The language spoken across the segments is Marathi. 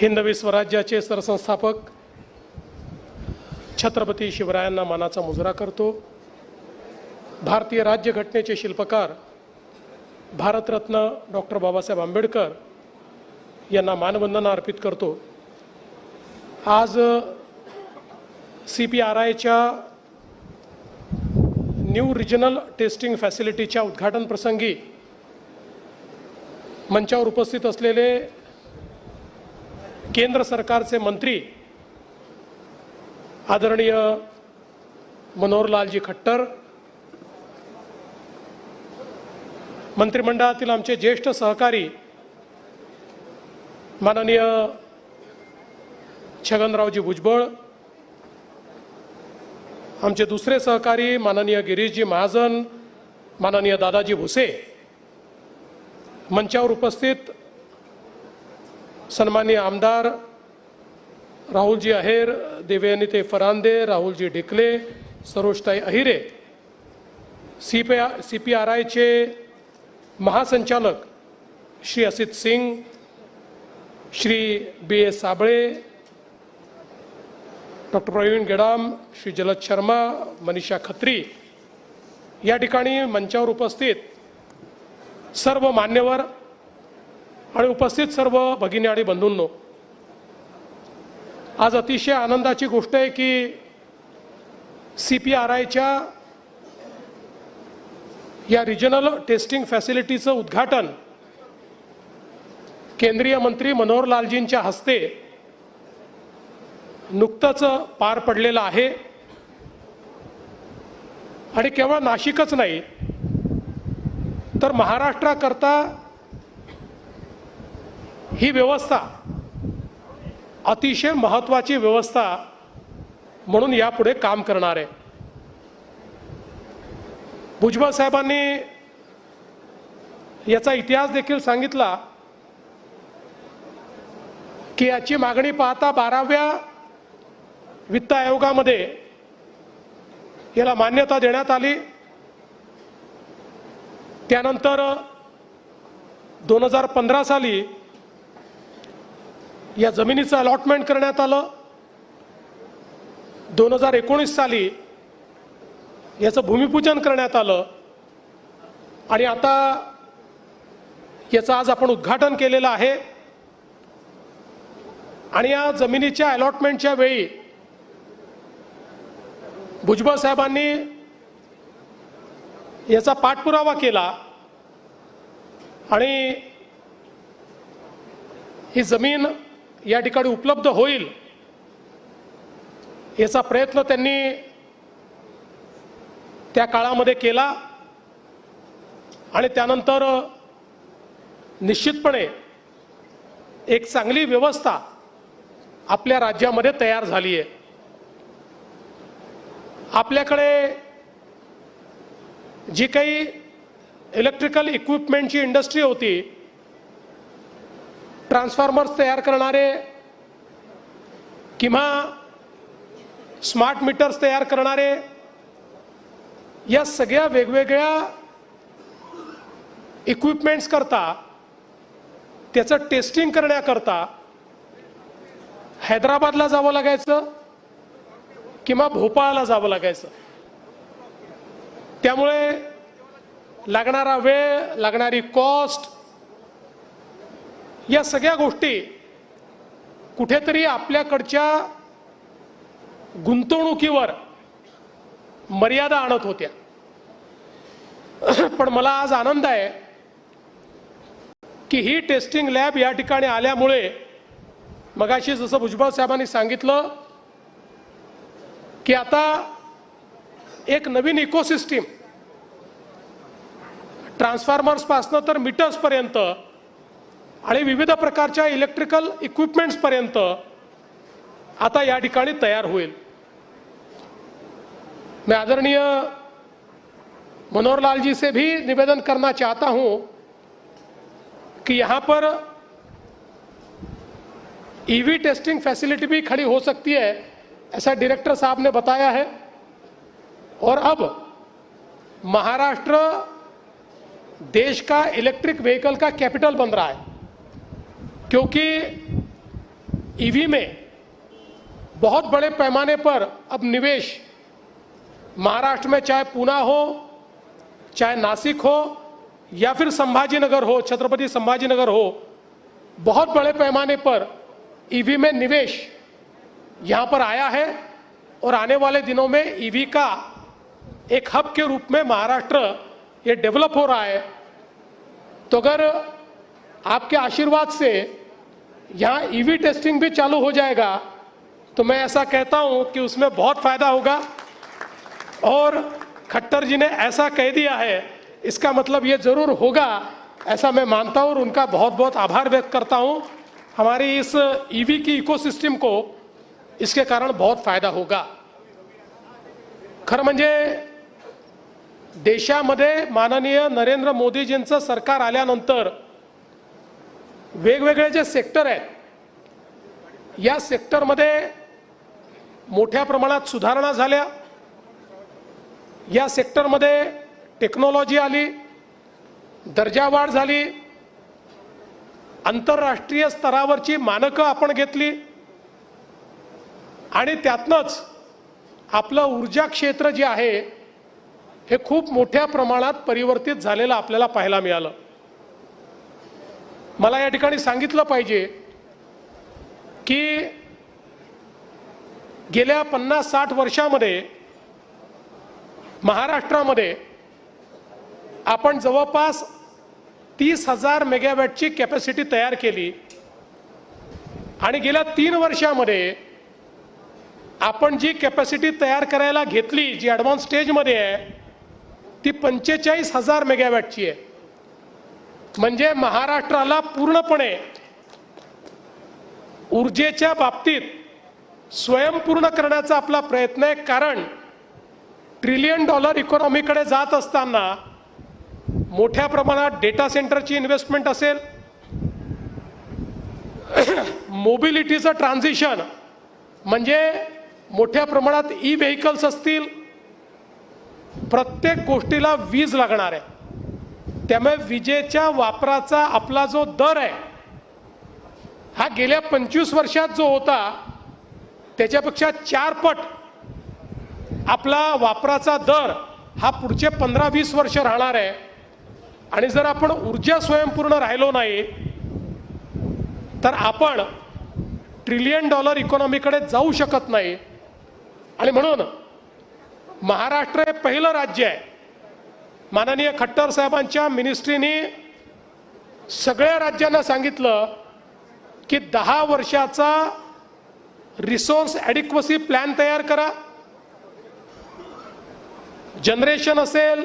हिंदवी स्वराज्याचे सरसंस्थापक छत्रपती शिवरायांना मानाचा मुजरा करतो. भारतीय राज्यघटनेचे शिल्पकार भारतरत्न डॉक्टर बाबासाहेब आंबेडकर यांना मानवंदना अर्पित करतो. आज सी पी आर आयच्या न्यू रिजनल टेस्टिंग फॅसिलिटीच्या उद्घाटन प्रसंगी मंचावर उपस्थित असलेले केंद्र सरकारचे मंत्री आदरणीय मनोहरलालजी खट्टर मंत्रिमंडळातील आमचे ज्येष्ठ सहकारी माननीय छगनरावजी भुजबळ आमचे दुसरे सहकारी माननीय गिरीशजी महाजन माननीय दादाजी भुसे मंचावर उपस्थित सन्माननीय आमदार Rahulji Aher देवयानीते Farande Rahulji Dhikle Sarojtai Ahire C P C P R आयचे महासंचालक Shri Asit Singh Shri B S Sable doctor Pravin Gedam Shri Jalad Sharma Manisha Khatri. या ठिकाणी मंचावर उपस्थित सर्व मान्यवर आणि उपस्थित सर्व भगिनी आणि बंधूंनो आज अतिशय आनंदाची गोष्ट आहे की सी पी आर आयच्या या रिजनल टेस्टिंग फॅसिलिटीचं उद्घाटन केंद्रीय मंत्री मनोहर लालजींच्या हस्ते नुकतंच पार पडलेलं आहे. आणि केवळ नाशिकच नाही तर महाराष्ट्राकरता ही व्यवस्था अतिशय महत्त्वाची व्यवस्था म्हणून यापुढे काम करणार आहे. भुजबळ साहेबांनी याचा इतिहास देखील सांगितला की याची मागणी पाहता बाराव्या वित्त आयोगामध्ये याला मान्यता देण्यात आली. त्यानंतर दोन हजार पंधरा साली या जमिनीचं अलॉटमेंट करण्यात आलं. दोन हजार एकोणीस साली याचं भूमिपूजन करण्यात आलं. आणि आता याचं आज आपण उद्घाटन केलेलं आहे. आणि या जमिनीच्या अलॉटमेंटच्या वेळी भुजबळ साहेबांनी याचा पाठपुरावा केला. आणि ही जमीन या ठिकाणी उपलब्ध होईल याचा प्रयत्न त्यांनी त्या काळामध्ये केला. आणि त्यानंतर निश्चितपणे एक चांगली व्यवस्था आपल्या राज्यामध्ये तयार झाली आहे आपल्याकडे जी काही इलेक्ट्रिकल इक्विपमेंटची इंडस्ट्री होती ट्रान्सफॉर्मर्स तयार करणारे किंवा स्मार्ट मीटर्स तयार करणारे या सगळ्या वेगवेगळ्या इक्विपमेंट्स करता त्याचं टेस्टिंग करण्याकरता हैदराबादला जावं लागायचं किंवा भोपाळला जावं लागायचं. त्यामुळे लागणारा वेळ लागणारी कॉस्ट या सगळ्या गोष्टी कुठेतरी आपल्याकडच्या गुंतवणुकीवर मर्यादा आणत होत्या. पण मला आज आनंद आहे की ही टेस्टिंग लॅब या ठिकाणी आल्यामुळे मगाशी जसं भुजबळ साहेबांनी सांगितलं की आता एक नवीन इकोसिस्टीम ट्रान्सफॉर्मर्सपासनं तर मीटर्सपर्यंत विविध प्रकारच्या इलेक्ट्रिकल इक्विपमेंट्स इक्विपमेंट्सपर्यंत आता या ठिकाणी तयार होईल. मैं आदरणीय मनोहर लाल जी से भी निवेदन करना चाहता हूँ कि यहाँ पर ईवी टेस्टिंग फैसिलिटी भी खड़ी हो सकती है, ऐसा डायरेक्टर साहब ने बताया है। और अब महाराष्ट्र देश का इलेक्ट्रिक व्हीकल का कैपिटल बन रहा है। क्योंकि ईवी में बहुत बड़े पैमाने पर अब निवेश महाराष्ट्र में चाहे पूना हो, चाहे नासिक हो, या फिर संभाजीनगर हो, छत्रपति संभाजीनगर हो, बहुत बड़े पैमाने पर ईवी में निवेश यहाँ पर आया है और आने वाले दिनों में ईवी का एक हब के रूप में महाराष्ट्र ये डेवलप हो रहा है। तो अगर आपके आशीर्वाद से यहाँ ईवी टेस्टिंग भी चालू हो जाएगा। तो मैं ऐसा कहता हूँ कि उसमें बहुत फ़ायदा होगा। और खट्टर जी ने ऐसा कह दिया है, इसका मतलब ये ज़रूर होगा, ऐसा मैं मानता हूँ और उनका बहुत बहुत आभार व्यक्त करता हूँ। हमारी इस ईवी की इकोसिस्टम को इसके कारण बहुत फ़ायदा होगा। खरं म्हणजे देशामध्ये माननीय नरेंद्र मोदीजींचं सरकार आल्यानंतर वेगवेगळे जे सेक्टर आहेत या सेक्टरमध्ये मोठ्या प्रमाणात सुधारणा झाल्या. या सेक्टरमध्ये टेक्नॉलॉजी आली दर्जावाढ झाली आंतरराष्ट्रीय स्तरावरची मानकं आपण घेतली आणि त्यातनंच आपलं ऊर्जा क्षेत्र जे आहे हे खूप मोठ्या प्रमाणात परिवर्तित झालेलं आपल्याला पाहायला मिळालं. मला या ठिकाणी सांगितलं पाहिजे की गेल्या पन्नास साठ वर्षामध्ये महाराष्ट्रामध्ये आपण जवळपास तीस हजार मेगावॅटची कॅपॅसिटी तयार केली आणि गेल्या तीन वर्षामध्ये आपण जी कॅपॅसिटी तयार करायला घेतली जी ॲडव्हान्स स्टेजमध्ये आहे ती पंचेचाळीस हजार मेगावॅटची आहे. म्हणजे महाराष्ट्राला पूर्णपणे ऊर्जेच्या बाबतीत स्वयंपूर्ण करण्याचा आपला प्रयत्न आहे. कारण ट्रिलियन डॉलर इकॉनॉमीकडे जात असताना मोठ्या प्रमाणात डेटा सेंटरची इन्व्हेस्टमेंट असेल. मोबिलिटीचं ट्रान्झिशन म्हणजे मोठ्या प्रमाणात ई व्हेकल्स असतील. प्रत्येक गोष्टीला वीज लागणार आहे. त्यामुळे विजेच्या वापराचा आपला जो दर आहे हा गेल्या पंचवीस वर्षात जो होता त्याच्यापेक्षा चारपट आपला वापराचा दर हा पुढचे पंधरा वीस वर्ष राहणार आहे. आणि जर आपण ऊर्जा स्वयंपूर्ण राहिलो नाही तर आपण ट्रिलियन डॉलर इकॉनॉमीकडे जाऊ शकत नाही. आणि म्हणून महाराष्ट्र हे पहिलं राज्य आहे. माननीय खट्टर साहेबांच्या मिनिस्ट्रीनी सगळ्या राज्यांना सांगितलं की दहा वर्षाचा रिसोर्स ॲडिक्वसी प्लॅन तयार करा. जनरेशन असेल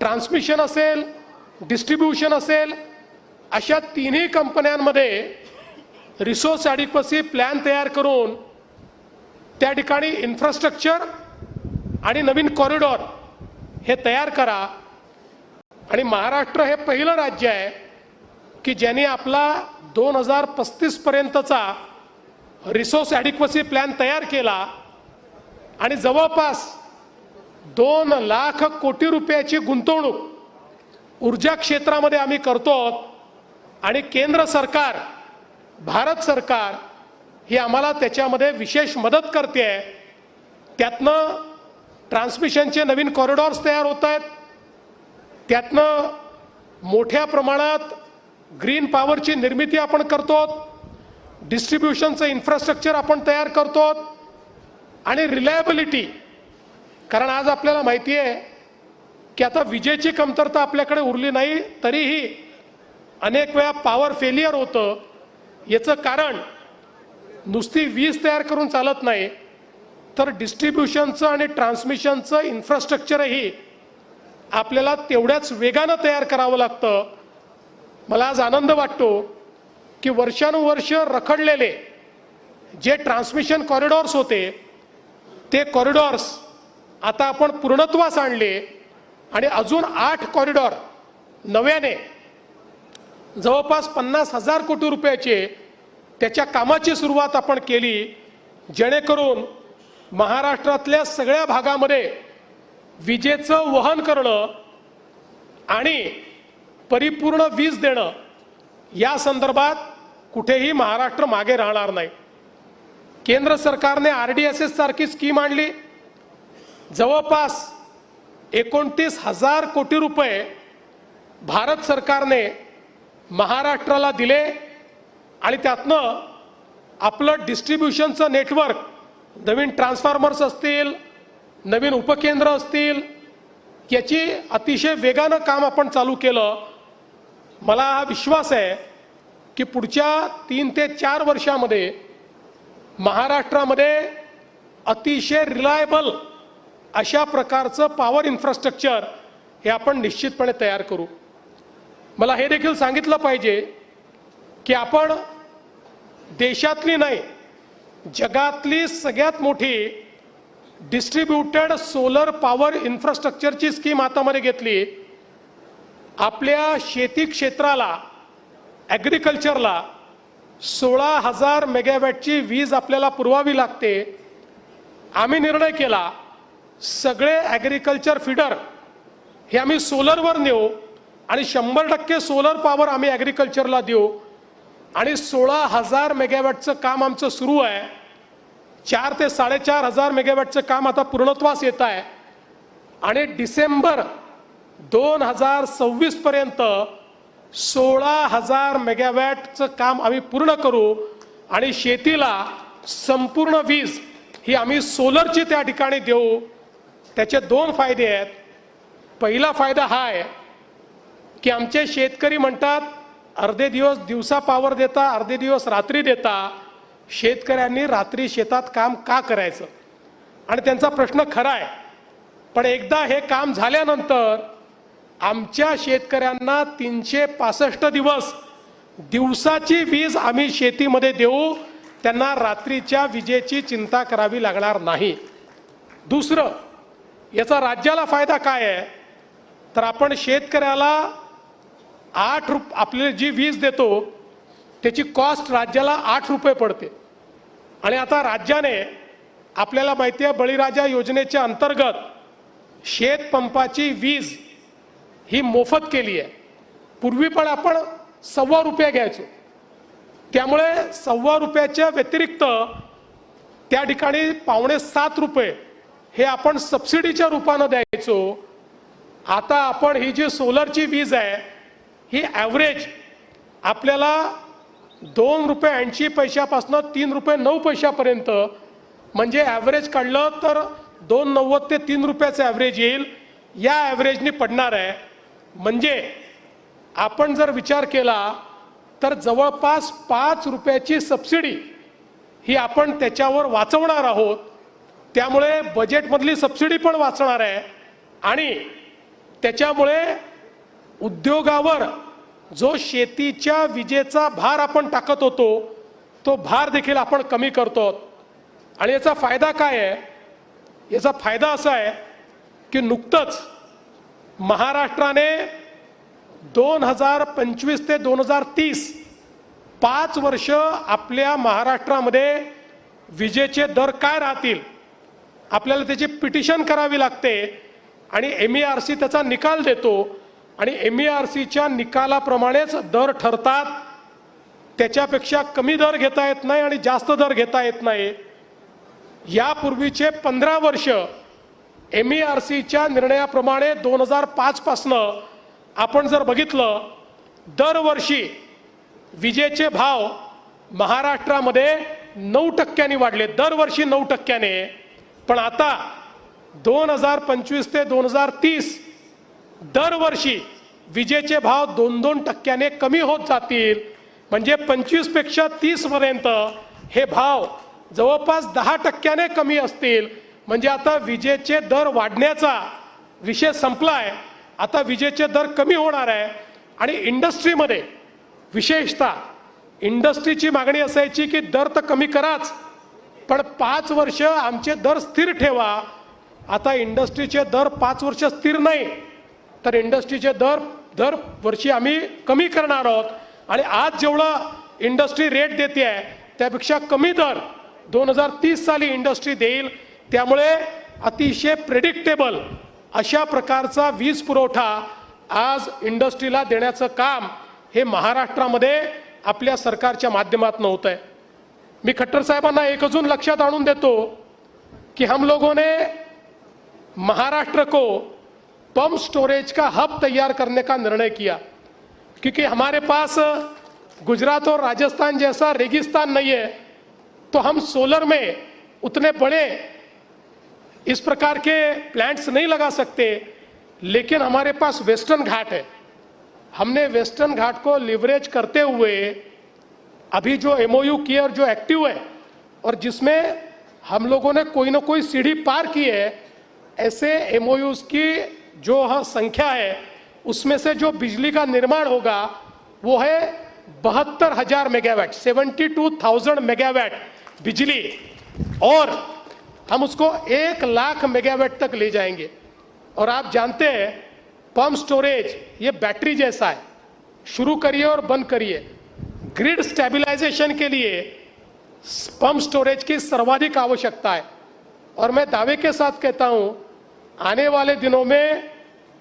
ट्रान्समिशन असेल डिस्ट्रीब्युशन असेल अशा तिन्ही कंपन्यांमध्ये रिसोर्स ॲडिक्वसी प्लॅन तयार करून त्या ठिकाणी इन्फ्रास्ट्रक्चर आणि नवीन कॉरिडॉर हे तयार करा. आणि महाराष्ट्र हे पहिलं राज्य आहे की ज्याने आपला दोन हजार पस्तीसपर्यंतचा रिसोर्स ॲडिक्वसी प्लॅन तयार केला. आणि जवळपास दोन लाख कोटी रुपयाची गुंतवणूक ऊर्जा क्षेत्रामध्ये आम्ही करतो आणि केंद्र सरकार भारत सरकार ही आम्हाला त्याच्यामध्ये विशेष मदत करते आहे. त्यातनं ट्रान्समिशनचे नवीन कॉरिडॉर्स तयार होत आहेत. त्यातनं मोठ्या प्रमाणात ग्रीन पॉवरची निर्मिती आपण करतो डिस्ट्रीब्युशनचं इन्फ्रास्ट्रक्चर आपण तयार करतो आणि रिलायबिलिटी कारण आज आपल्याला माहिती आहे की आता विजेची कमतरता आपल्याकडे उरली नाही तरीही अनेक वेळा पॉवर फेलियर होतं. याचं कारण नुसती वीज तयार करून चालत नाही. तर डिस्ट्रीब्युशनचं आणि ट्रान्समिशनचं इन्फ्रास्ट्रक्चरही आपल्याला तेवढ्याच वेगानं तयार करावं लागतं. मला आज आनंद वाटतो की वर्षानुवर्ष रखडलेले जे ट्रान्समिशन कॉरिडॉर्स होते ते कॉरिडॉर्स आता आपण पूर्णत्वास आणले आणि अजून आठ कॉरिडॉर नव्याने जवळपास पन्नास हजार कोटी रुपयाचे त्याच्या कामाची सुरुवात आपण केली जेणेकरून महाराष्ट्रातल्या सगळ्या भागामध्ये विजेचं वहन करणं आणि परिपूर्ण वीज देणं या संदर्भात कुठेही महाराष्ट्र मागे राहणार नाही. केंद्र सरकारने आर डी एस एस सारखी स्कीम आणली. जवळपास एकोणतीस हजार कोटी रुपये भारत सरकारने महाराष्ट्राला दिले आणि त्यातनं आपलं डिस्ट्रीब्युशनचं नेटवर्क नवीन ट्रान्सफॉर्मर्स असतील नवीन उपकेंद्र असतील याची अतिशय वेगानं काम आपण चालू केलं. मला हा विश्वास आहे की पुढच्या तीन ते चार वर्षामध्ये महाराष्ट्रामध्ये अतिशय रिलायबल अशा प्रकारचं पॉवर इन्फ्रास्ट्रक्चर हे आपण निश्चितपणे तयार करू. मला हे देखील सांगितलं पाहिजे की आपण देशातली नाही जगातली सगळ्यात मोठी डिस्ट्रीब्युटेड सोलर पॉवर इन्फ्रास्ट्रक्चरची स्कीम हातामध्ये घेतली. आपल्या शेती क्षेत्राला ॲग्रिकल्चरला सोळा हजार मेगावॅटची वीज आपल्याला पुरवावी लागते. आम्ही निर्णय केला सगळे ॲग्रिकल्चर फिडर हे आम्ही सोलरवर नेऊ आणि शंभर टक्के सोलर पॉवर आम्ही ॲग्रिकल्चरला देऊ. आणि सोळा हजार मेगावॅटचं काम आमचं सुरू आहे. चार ते साडेचार हजार मेगावॅटचं काम आता पूर्णत्वास येत आहे. आणि डिसेंबर दोन हजार सव्वीसपर्यंत सोळा हजार मेगावॅटचं काम आम्ही पूर्ण करू आणि शेतीला संपूर्ण वीज ही आम्ही सोलरची त्या ठिकाणी देऊ. त्याचे दोन फायदे आहेत. पहिला फायदा हा आहे की आमचे शेतकरी म्हणतात अर्धे दिवस दिवसा पावर देता अर्धे दिवस रात्री देता. शेतकऱ्यांनी रात्री शेतात काम का करायचं? आणि त्यांचा प्रश्न खरा आहे. पण एकदा हे काम झाल्यानंतर आमच्या शेतकऱ्यांना तीनशे पासष्ट दिवस दिवसाची वीज आम्ही शेतीमध्ये देऊ त्यांना रात्रीच्या विजेची चिंता करावी लागणार नाही. दुसरं याचा राज्याला फायदा काय आहे? तर आपण शेतकऱ्याला आठ रुप आपल्याला जी वीज देतो त्याची कॉस्ट राज्याला आठ रुपये पडते. आणि आता राज्याने आपल्याला माहिती आहे बळीराजा योजनेच्या अंतर्गत शेतपंपाची वीज ही मोफत केली आहे. पूर्वी पण आपण सव्वा रुपये घ्यायचो. त्यामुळे सव्वा रुपयाच्या व्यतिरिक्त त्या ठिकाणी पावणे सात रुपये हे आपण सबसिडीच्या रूपानं द्यायचो. आता आपण ही जी सोलरची वीज आहे ही ॲव्हरेज आपल्याला दोन रुपये ऐंशी पैशापासून तीन रुपये नऊ पैशापर्यंत म्हणजे ॲव्हरेज काढलं तर दोन नव्वद ते तीन रुपयाचं ॲव्हरेज येईल. या ॲव्हरेजनी पडणार आहे. म्हणजे आपण जर विचार केला तर जवळपास पाच रुपयाची सबसिडी ही आपण त्याच्यावर वाचवणार आहोत. त्यामुळे बजेटमधली सबसिडी पण वाचणार आहे. आणि त्याच्यामुळे उद्योगावर जो शेतीच्या विजेचा भार आपण टाकत होतो तो भार देखील आपण कमी करतो आणि याचा फायदा काय आहे? याचा फायदा असा आहे की नुकतंच महाराष्ट्राने दोन हजार पंचवीस ते दोन हजार तीस पाच वर्ष आपल्या महाराष्ट्रामध्ये विजेचे दर काय राहतील आपल्याला त्याची पिटिशन करावी लागते आणि एम ई आर सी त्याचा निकाल देतो आणि एम ई आर सीच्या निकालाप्रमाणेच दर ठरतात. त्याच्यापेक्षा कमी दर घेता येत नाही आणि जास्त दर घेता येत नाही. यापूर्वीचे पंधरा वर्ष एम ई आर सीच्या निर्णयाप्रमाणे दोन हजार पाचपासनं आपण जर बघितलं दरवर्षी विजेचे भाव महाराष्ट्रामध्ये नऊ टक्क्यांनी वाढले. दरवर्षी नऊ टक्क्याने. पण आता दोन हजार पंचवीस ते दोन हजार तीस दरवर्षी विजेचे भाव दोन दोन टक्क्याने कमी होत जातील. म्हणजे पंचवीसपेक्षा तीसपर्यंत हे भाव जवळपास दहा टक्क्याने कमी असतील. म्हणजे आता विजेचे दर वाढण्याचा विषय संपलाय. आता विजेचे दर कमी होणार आहे. आणि इंडस्ट्रीमध्ये विशेषतः इंडस्ट्रीची मागणी असायची की दर तर कमी कराच पण पाच वर्ष आमचे दर स्थिर ठेवा. आता इंडस्ट्रीचे दर पाच वर्ष स्थिर नाही. तर इंडस्ट्रीचे दर दर वर्षी आम्ही कमी करणार आहोत. आणि आज जेवढं इंडस्ट्री रेट देते आहे त्यापेक्षा कमी दर दोन हजार तीस साली इंडस्ट्री देईल. त्यामुळे अतिशय प्रेडिक्टेबल अशा प्रकारचा वीज पुरवठा आज इंडस्ट्रीला देण्याचं काम हे महाराष्ट्रामध्ये आपल्या सरकारच्या माध्यमातून होत आहे मी खट्टर साहेबांना एक अजून लक्षात आणून देतो कि हम लोगों ने महाराष्ट्र को पंप स्टोरेज का हब तैयार करने का निर्णय किया। क्योंकि हमारे पास गुजरात और राजस्थान जैसा रेगिस्तान नहीं है तो हम सोलर में उतने बड़े इस प्रकार के प्लांट्स नहीं लगा सकते, लेकिन हमारे पास वेस्टर्न घाट है। हमने वेस्टर्न घाट को लिवरेज करते हुए अभी जो एमओयू किया और जो एक्टिव है, और जिसमें हम लोगों ने कोई ना कोई सीढ़ी पार की है, ऐसे एमओयूज की जो हाँ संख्या है, उसमें से जो बिजली का निर्माण होगा, वो है बहत्तर हज़ार megawatt seventy two thousand megawatt बिजली। और हम उसको एक लाख मेगावाट तक ले जाएँगे। और आप जानते हैं, पंप स्टोरेज, ये बैटरी जैसा है। शुरू करिए और बंद करिए। ग्रिड स्टेबलाइजेशन के लिए पंप स्टोरेज की सर्वाधिक आवश्यकता है। और मैं दावे के साथ कहता हूँ आने वाले दिनों में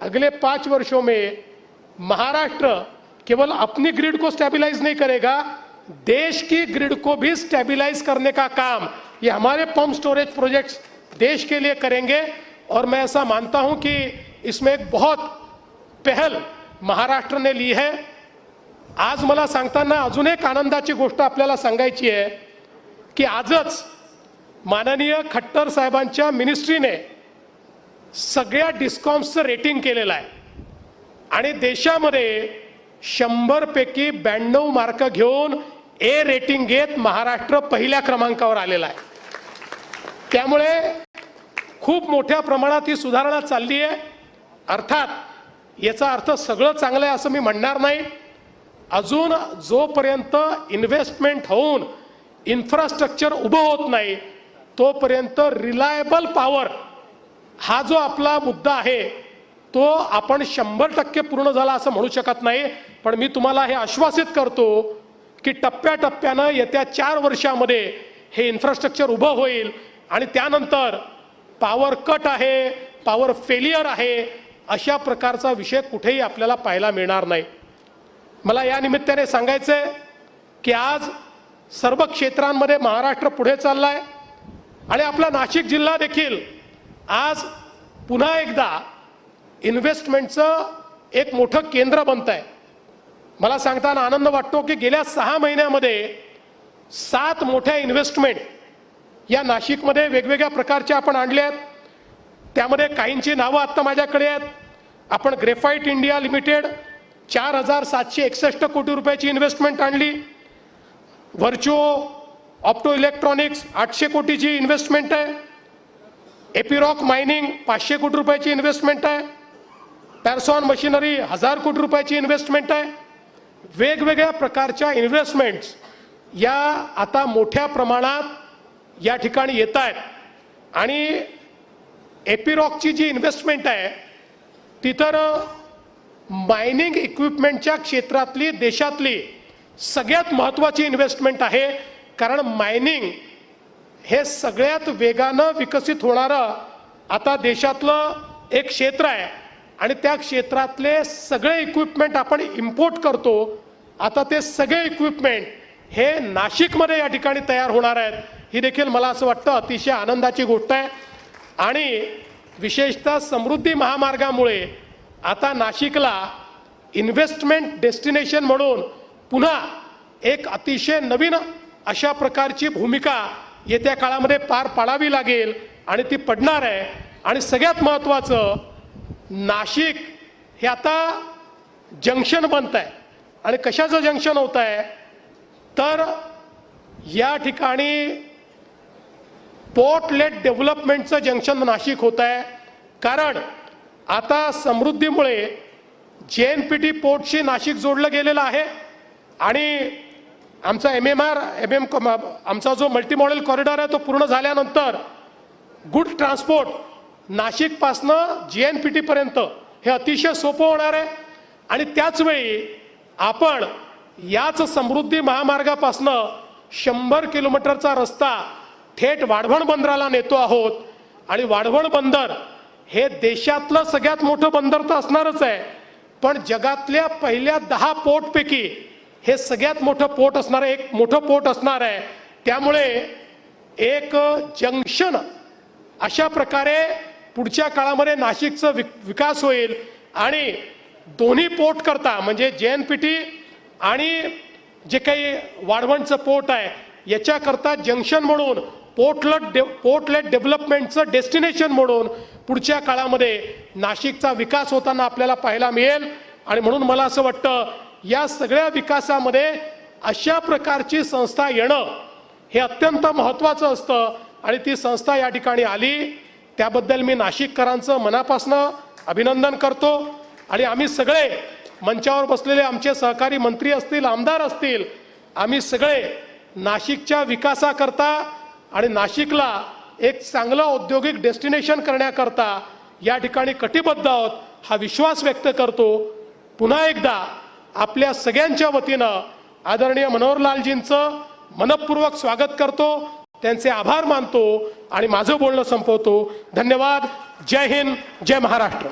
अगले पांच वर्षों में महाराष्ट्र केवल अपनी ग्रिड को स्टेबलाइज नहीं करेगा देश की ग्रिड को भी स्टेबलाइज करने का काम। ये हमारे पंप स्टोरेज प्रोजेक्ट्स देश के लिए करेंगे और मैं ऐसा मानता हूं कि इसमें एक बहुत पहल महाराष्ट्र ने ली है। आज मला सांगताना अजून एक आनंदाची गोष्ट आपल्याला सांगायची आहे की आजच माननीय खट्टर साहेबांच्या मिनिस्ट्रीने सगळ्या डिस्कॉम्सचं रेटिंग केलेलं आहे. आणि देशामध्ये शंभरपैकी ब्याण्णव मार्क घेऊन ए रेटिंग घेत महाराष्ट्र पहिल्या क्रमांकावर आलेला आहे. त्यामुळे खूप मोठ्या प्रमाणात ही सुधारणा चालली आहे. अर्थात याचा अर्थ सगळं चांगलं आहे असं मी म्हणणार नाही. अजून जोपर्यंत इन्व्हेस्टमेंट होऊन इन्फ्रास्ट्रक्चर उभं होत नाही तोपर्यंत रिलायबल पॉवर हा जो आपला मुद्दा आहे तो आपण शंभर टक्के पूर्ण झाला असं म्हणू शकत नाही पण मी तुम्हाला हे आश्वासित करतो की टप्प्याटप्प्यानं येत्या चार वर्षामध्ये हे इन्फ्रास्ट्रक्चर उभं होईल आणि त्यानंतर पॉवर कट आहे पॉवर फेलियर आहे अशा प्रकारचा विषय कुठेही आपल्याला पाहायला मिळणार नाही. मला या निमित्ताने सांगायचं आहे की आज सर्व क्षेत्रांमध्ये महाराष्ट्र पुढे चालला आहे आणि आपला नाशिक जिल्हा देखील आज पुन्हा एकदा इन्व्हेस्टमेंटचं एक मोठं केंद्र बनत आहे मला सांगताना आनंद वाटतो की गेल्या सहा महिन्यामध्ये सात मोठ्या इन्व्हेस्टमेंट या नाशिकमध्ये वेगवेगळ्या प्रकारच्या आपण आणल्या आहेत. त्यामध्ये काहींची नावं आत्ता माझ्याकडे आहेत. आपण ग्रेफाईट इंडिया लिमिटेड चार हजार सातशे एकसष्ट कोटी रुपयाची इन्व्हेस्टमेंट आणली. व्हर्च्युओ ऑप्टो इलेक्ट्रॉनिक्स आठशे कोटीची इन्व्हेस्टमेंट आहे. एपिरॉक मायनिंग पाचशे कोटी रुपयाची इन्व्हेस्टमेंट आहे. पॅरसॉन मशिनरी हजार कोटी रुपयाची इन्व्हेस्टमेंट आहे. वेगवेगळ्या प्रकारच्या इन्व्हेस्टमेंट्स या आता मोठ्या प्रमाणात या ठिकाणी येत आहेत. आणि एपिरॉकची जी इन्व्हेस्टमेंट आहे ती तर मायनिंग इक्विपमेंटच्या क्षेत्रातली देशातली सगळ्यात महत्त्वाची इन्व्हेस्टमेंट आहे. कारण मायनिंग हे सगळ्यात वेगानं विकसित होणारं आता देशातलं एक क्षेत्र आहे. आणि त्या क्षेत्रातले सगळे इक्विपमेंट आपण इम्पोर्ट करतो. आता ते सगळे इक्विपमेंट हे नाशिकमध्ये या ठिकाणी तयार होणार आहेत. ही देखील मला असं वाटतं अतिशय आनंदाची गोष्ट आहे. आणि विशेषतः समृद्धी महामार्गामुळे आता नाशिकला इन्व्हेस्टमेंट डेस्टिनेशन म्हणून पुन्हा एक अतिशय नवीन अशा प्रकारची भूमिका येत्या काळामध्ये पार पाडावी लागेल आणि ती पडणार आहे. आणि सगळ्यात महत्त्वाचं नाशिक हे आता जंक्शन बनत आहे. आणि कशाचं जंक्शन होत आहे? तर या ठिकाणी पोर्टलेट डेव्हलपमेंटचं जंक्शन नाशिक होत आहे. कारण आता समृद्धीमुळे जे एन पी टी पोर्टशी नाशिक जोडलं गेलेलं आहे. आणि आमचा M M R M M आमचा जो मल्टी मॉडेल कॉरिडॉर आहे तो पूर्ण झाल्यानंतर good transport नाशिकपासनं G N P टीपर्यंत हे अतिशय सोपं होणार आहे. आणि त्याचवेळी आपण याच समृद्धी महामार्गापासनं शंभर किलोमीटरचा रस्ता थेट वाढवण बंदराला नेतो आहोत. आणि वाढवण बंदर हे देशातलं सगळ्यात मोठं बंदर तर असणारच आहे. पण जगातल्या पहिल्या दहा पोर्टपैकी हे सगळ्यात मोठं पोट असणारं एक मोठं पोट असणार आहे. त्यामुळे एक जंक्शन अशा प्रकारे पुढच्या काळामध्ये नाशिकचं विक विकास होईल आणि दोन्ही पोट करता म्हणजे जे एन पी टी आणि जे काही वाढवणचं पोट आहे याच्याकरता जंक्शन म्हणून पोर्टलेट डे पोर्टलेट डेव्हलपमेंटचं डेस्टिनेशन म्हणून पुढच्या काळामध्ये नाशिकचा विकास होताना आपल्याला पाहायला मिळेल. आणि म्हणून मला असं वाटतं या सगळ्या विकासामध्ये अशा प्रकारची संस्था येणं हे अत्यंत महत्त्वाचं असतं. आणि ती संस्था या ठिकाणी आली. त्याबद्दल मी नाशिककरांचं मनापासनं अभिनंदन करतो. आणि आम्ही सगळे मंचावर बसलेले आमचे सहकारी मंत्री असतील आमदार असतील आम्ही सगळे नाशिकच्या विकासाकरता आणि नाशिकला एक चांगलं औद्योगिक डेस्टिनेशन करण्याकरता या ठिकाणी कटिबद्ध आहोत हा विश्वास व्यक्त करतो. पुन्हा एकदा आपल्या सगळ्यांच्या वतीनं आदरणीय मनोहरलालजींचं मनपूर्वक स्वागत करतो. त्यांचे आभार मानतो आणि माझं बोलणं संपवतो. धन्यवाद. जय हिंद. जय महाराष्ट्र.